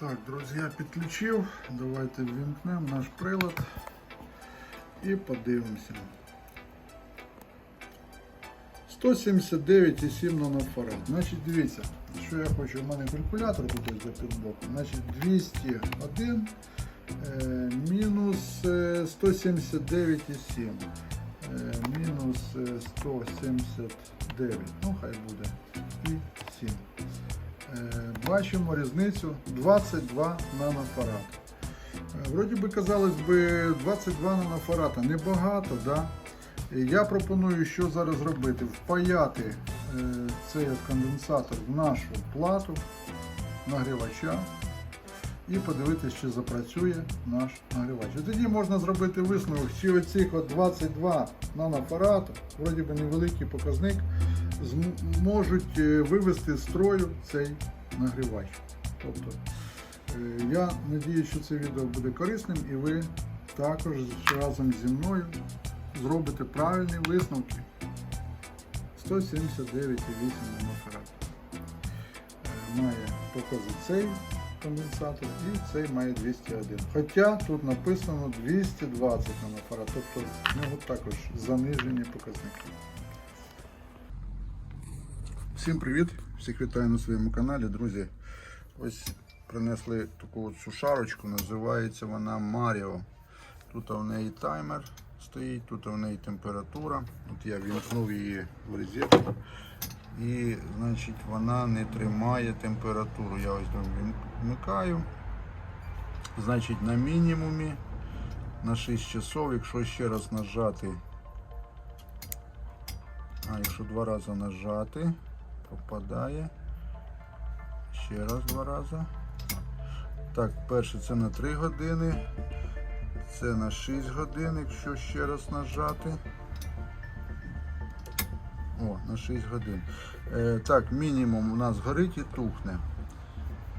Так, друзі, підключив. Давайте ввімкнемо наш прилад і подивимося. 179,7 нанофарад. Значить, дивіться, що я хочу, у мене калькулятор тут за півбоку. Значить, 201 е, мінус е, 179,7. Е, мінус е, 179. Ну, хай буде. І 7. Е, бачимо різницю 22 нанофарад. Е, Вроді би казалось би 22 нанофарада небагато, да? Я пропоную, що зараз робити? Впаяти е, цей конденсатор в нашу плату нагрівача і подивитися, чи запрацює наш нагрівач. І тоді можна зробити висновок, чи оцих от 22 нанофарада, вроді би невеликий показник, зм- можуть е, вивести з строю цей нагрівач. Тобто е, я надіюсь, що це відео буде корисним і ви також разом зі мною зробите правильні висновки. 179,8 нанофарад. Е, Має покази цей конденсатор і цей має 201. Хоча тут написано 220 нанофарад, тобто в нього також занижені показники. Всім привіт! Всіх вітаю на своєму каналі, друзі. Ось принесли таку от сушарочку, називається вона Маріо. Тут в неї таймер стоїть, тут в неї температура. От я вімкнув її в розетку. І значить вона не тримає температуру. Я ось там вмикаю. Значить на мінімумі на 6 часов, якщо ще раз нажати. А, якщо два рази нажати, попадає. Ще раз два рази. Так, перше це на 3 години. Це на 6 годин, якщо ще раз нажати. О, на 6 годин. Е, так, мінімум у нас горить і тухне.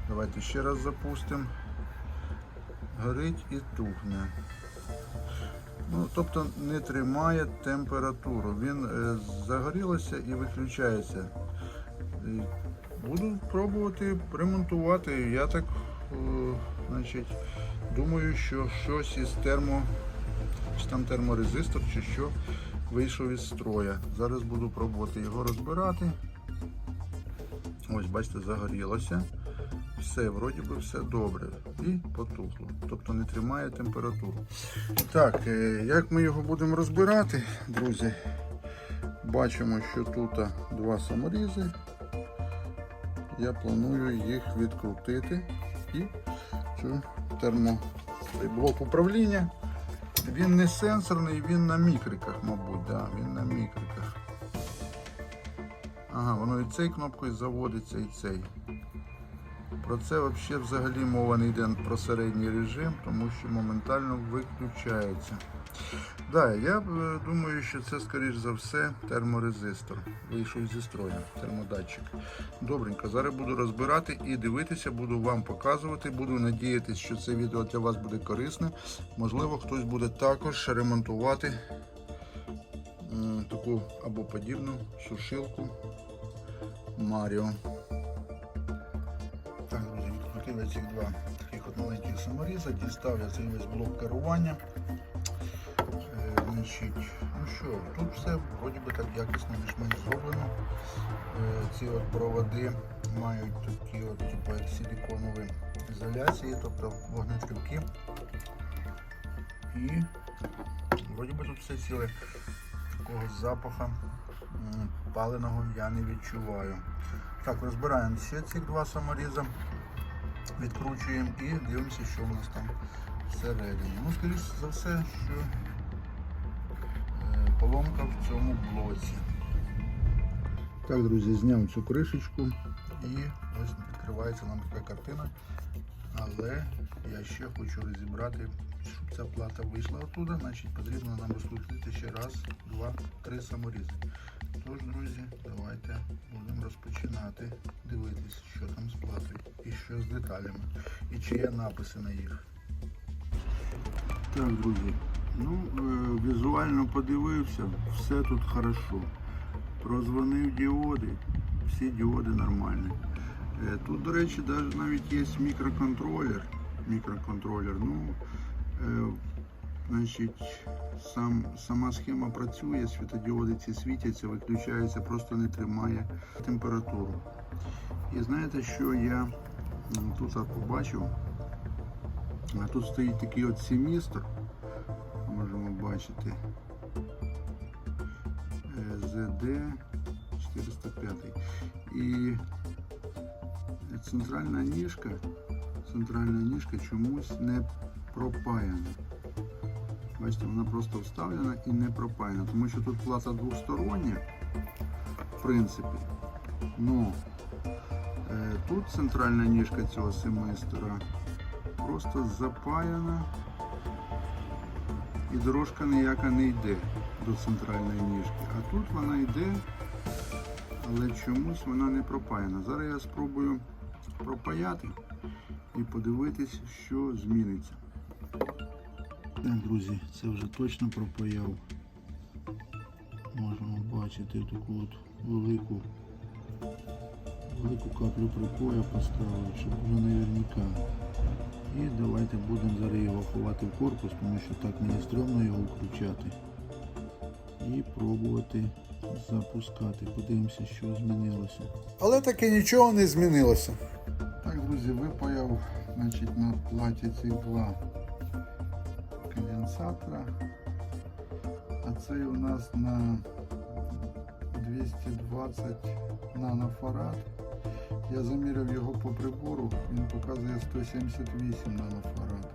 Давайте ще раз запустимо. Горить і тухне. Ну, тобто не тримає температуру. Він е, загорілося і виключається. Буду пробувати ремонтувати. Я так е, значить, думаю, що щось із термо, чи там терморезистор, чи що вийшов із строя. Зараз буду пробувати його розбирати. Ось, бачите, загорілося. Все, вроді би все добре. І потухло. Тобто не тримає температуру. Так, е, як ми його будемо розбирати, друзі? Бачимо, що тут два саморізи. Я планую їх відкрутити і цю термо блок управління. Він не сенсорний, він на мікриках, мабуть, да, він на мікриках. Ага, воно і цей кнопкою заводиться, і цей. Про це взагалі мова не йде про середній режим, тому що моментально виключається. Да, я е, думаю, що це, скоріш за все, терморезистор. Вийшов зі строю, термодатчик. Добренько, зараз буду розбирати і дивитися, буду вам показувати. Буду надіятися, що це відео для вас буде корисне. Можливо, хтось буде також ремонтувати таку або подібну сушилку Маріо. Друзі, цих два таких маленьких саморіза, дістав я цей весь блок керування. Е, ну що, тут все вроді би так якісно більш-менш зроблено. Е, Ці от проводи мають такі от, типу, як силіконові ізоляції, тобто вогнетривкі. І вроді би тут все ціле такого запаха паленого я не відчуваю. Так, розбираємо ще ці два саморіза, відкручуємо і дивимося, що у нас там всередині. Ну, скоріш за все, що е, поломка в цьому блоці. Так, друзі, зняв цю кришечку і ось відкривається нам така картина. Але я ще хочу розібрати, щоб ця плата вийшла оттуда, значить потрібно нам розкрутити ще раз, два, три саморізи. Тож, друзі, давайте будемо розпочинати дивитись, що там з платою і що з деталями, і чи є написи на їх. Так, друзі, ну е, візуально подивився, все тут хорошо. Прозвонив діоди, всі діоди нормальні. Е, Тут, до речі, навіть є мікроконтролер. Мікроконтролер. Ну, значить, сам, сама схема працює, світодіоди ці світяться, виключаються, просто не тримає температуру. І знаєте, що я тут побачив? Тут стоїть такий от семістр, можемо бачити. Е, ЗД 405. І центральна ніжка, центральна ніжка чомусь не пропаяна. Бачите, вона просто вставлена і не пропаяна, тому що тут плата двостороння, в принципі. Ну, е, тут центральна ніжка цього семестра просто запаяна і дорожка ніяка не йде до центральної ніжки. А тут вона йде, але чомусь вона не пропаяна. Зараз я спробую пропаяти і подивитись, що зміниться. Так, друзі, це вже точно пропаяв. Можемо бачити таку от велику, велику каплю припоя поставив, щоб вже наверняка. І давайте будемо зараз його ховати в корпус, тому що так мені стрьомно його включати. І пробувати запускати. Подивимося, що змінилося. Але таки нічого не змінилося. Так, друзі, випаяв значить, на платі цих два конденсатора. А цей у нас на 220 нанофарад. Я заміряв його по прибору, він показує 178 нанофарад.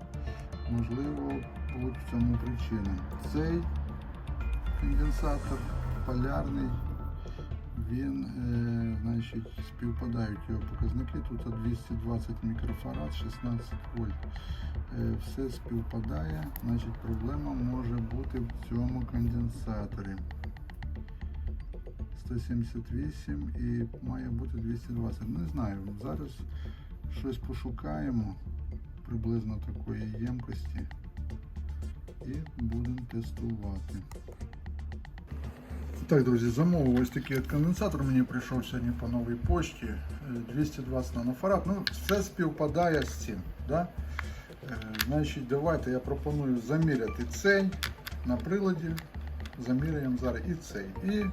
Можливо, будь в цьому причина. Цей конденсатор полярний, він, е, значить, співпадають його показники. Тут 220 мікрофарад, 16 вольт. Е, все співпадає, значить проблема може бути в цьому конденсаторі. 178 і має бути 220. Не знаю, зараз щось пошукаємо приблизно такої ємкості і будемо тестувати. Так, друзі, замовив ось такий от конденсатор. Мені прийшов сьогодні по новій пошті. Е, 220 нанофарад. Ну, все співпадає з цим. Да? Е, Значить, давайте я пропоную заміряти цей на приладі. Заміряємо зараз і цей. І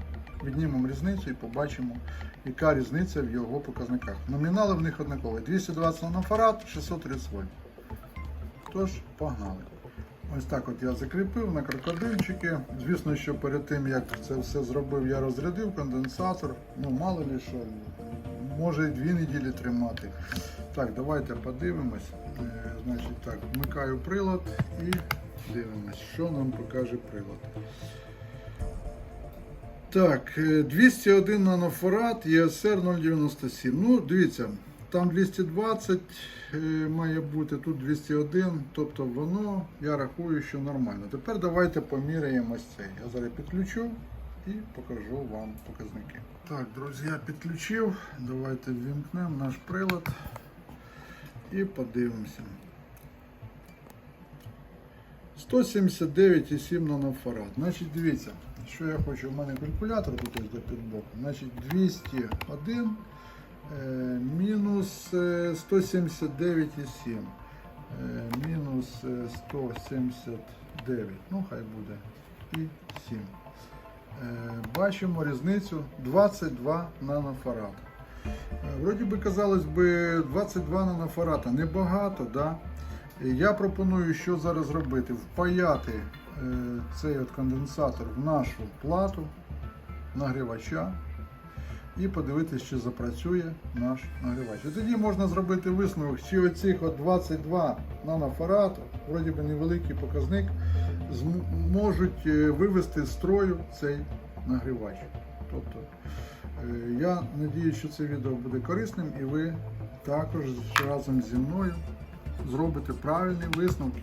віднімемо різницю і побачимо, яка різниця в його показниках. Номінали в них однакові. 220 нанофарад, 630 вольт. Тож, погнали. Ось так от я закріпив на крокодильчики. Звісно, що перед тим як це все зробив, я розрядив конденсатор. Ну, мало ли що, може і дві неділі тримати. Так, давайте подивимось. Е, Значить так, вмикаю прилад і дивимось, що нам покаже прилад. Так, е, 201 нанофарад, ЄСР 097. Ну, дивіться, там 220 е, має бути, тут 201, тобто воно, я рахую, що нормально. Тепер давайте поміряємо цей. Я зараз підключу і покажу вам показники. Так, друзі, я підключив. Давайте ввімкнемо наш прилад і подивимося. 179,7 нанофарад. Значить, дивіться, що я хочу. У мене калькулятор тут ось під боком. Значить, 201 е, мінус е, 179,7. Е, мінус е, 179. Ну, хай буде. І 7. Е, бачимо різницю 22 нанофарад. Е, Вроді би казалось би 22 нанофарада небагато, да? Я пропоную, що зараз робити? Впаяти е, цей от конденсатор в нашу плату нагрівача і подивитися, чи запрацює наш нагрівач. І тоді можна зробити висновок, чи оцих от 22 нанофарад, вроді би невеликий показник, можуть е, вивести з строю цей нагрівач. Тобто я надію, що це відео буде корисним і ви також разом зі мною зробите правильні висновки.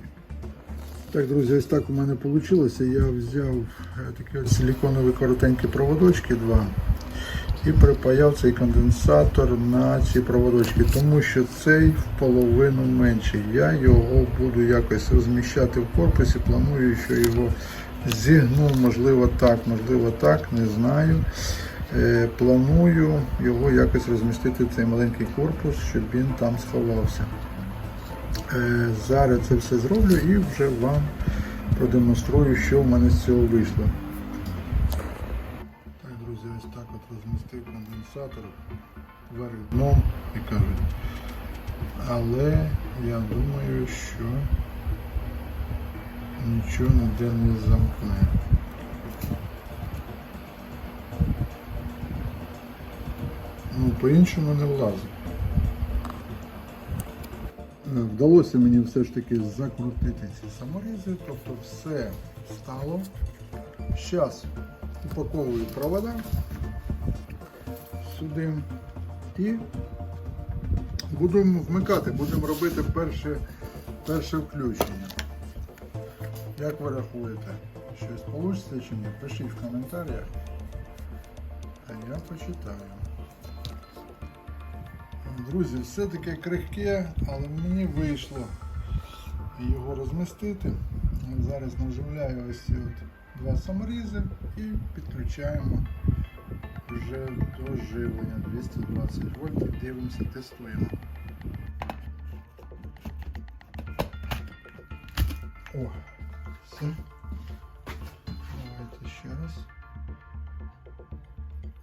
Так, друзі, ось так у мене вийшло. Я взяв е, такі ось силіконові коротенькі проводочки два і припаяв цей конденсатор на ці проводочки, тому що цей в половину менший. Я його буду якось розміщати в корпусі. Планую, що його зігну, можливо так, можливо так, не знаю. Е, Планую його якось розмістити цей маленький корпус, щоб він там сховався. Е, Зараз це все зроблю і вже вам продемонструю, що в мене з цього вийшло. Так, друзі, ось так от розмістив конденсатор вверх дном і кажуть. Але я думаю, що нічого ніде не замкне. Ну, по-іншому не влазить. Е, Вдалося мені все ж таки закрутити ці саморізи, тобто все стало. Зараз упаковую провода сюди і будемо вмикати, будемо робити перше, перше включення. Як ви рахуєте, щось вийде чи ні? Пишіть в коментарях, а я почитаю. Друзі, все таке крихке, але мені вийшло його розмістити. Зараз наживляю ось ці от два саморізи і підключаємо вже до живлення 220 вольт. Дивимося, тестуємо. О, все. Давайте ще раз.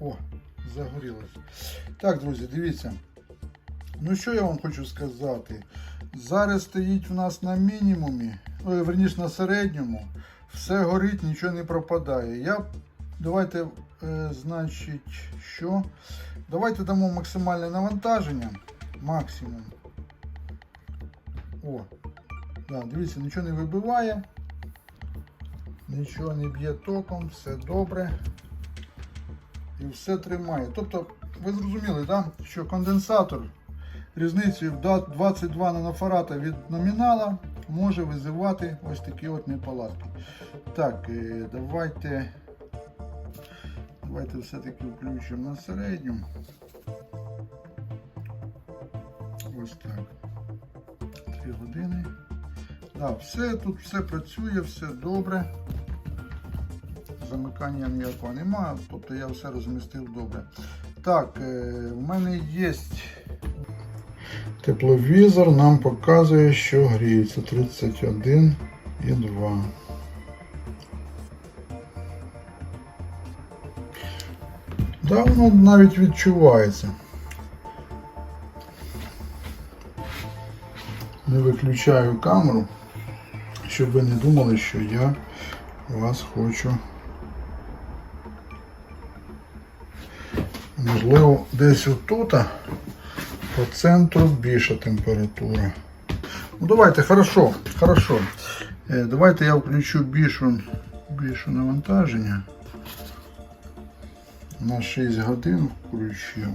О, загорілось. Так, друзі, дивіться. Ну що я вам хочу сказати? Зараз стоїть у нас на мінімумі, ой, верніше на середньому. Все горить, нічого не пропадає. Я давайте, е, значить, що? Давайте дамо максимальне навантаження. Максимум. О, да, дивіться, нічого не вибиває. Нічого не б'є током, все добре. І все тримає. Тобто, ви зрозуміли, да? що конденсатор різницею в 22 нанофарада від номінала може визивати ось такі от неполадки. Так, е, давайте, давайте все-таки включимо на середню. Ось так. 3 години. Да, все, тут все працює, все добре. Замикання ніякого немає, тобто я все розмістив добре. Так, е, в мене є тепловізор, нам показує, що гріється 31,2. Да, воно навіть відчувається. Не виключаю камеру, щоб ви не думали, що я вас хочу. Можливо, десь отут по центру більша температура. Ну давайте, хорошо, хорошо. Е, Давайте я включу більшу, більшу навантаження. На 6 годин включив.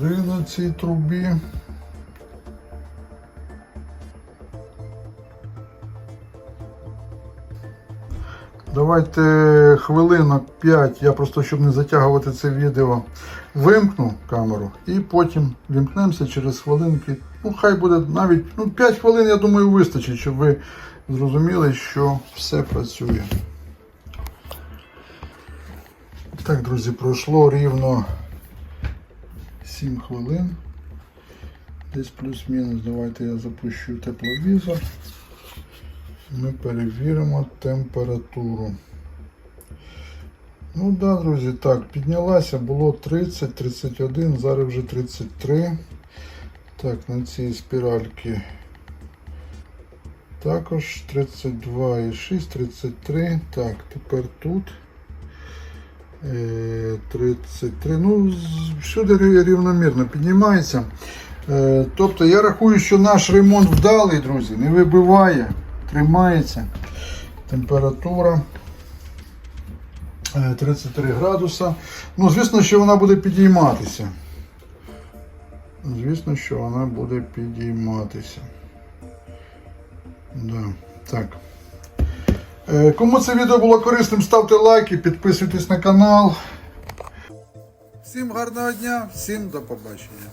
Три на цій трубі. Давайте хвилинок 5, я просто щоб не затягувати це відео, вимкну камеру і потім вімкнемося через хвилинки. Ну, хай буде навіть ну, 5 хвилин, я думаю, вистачить, щоб ви зрозуміли, що все працює. Так, друзі, пройшло рівно 7 хвилин. Десь плюс-мінус. Давайте я запущу тепловізор. Ми перевіримо температуру. Ну так, да, друзі, так, піднялася, було 30, 31, зараз вже 33. Так, на цій спіральці також 32,6, 33. Так, тепер тут. Е, 33. Ну, з- всюди рівномірно піднімається. Е, Тобто я рахую, що наш ремонт вдалий, друзі, не вибиває, тримається. Температура е, 33 градуса. Ну, звісно, що вона буде підійматися. Звісно, що вона буде підійматися. Да. Так. Е, Кому це відео було корисним, ставте лайки, підписуйтесь на канал. Всім гарного дня, всім до побачення.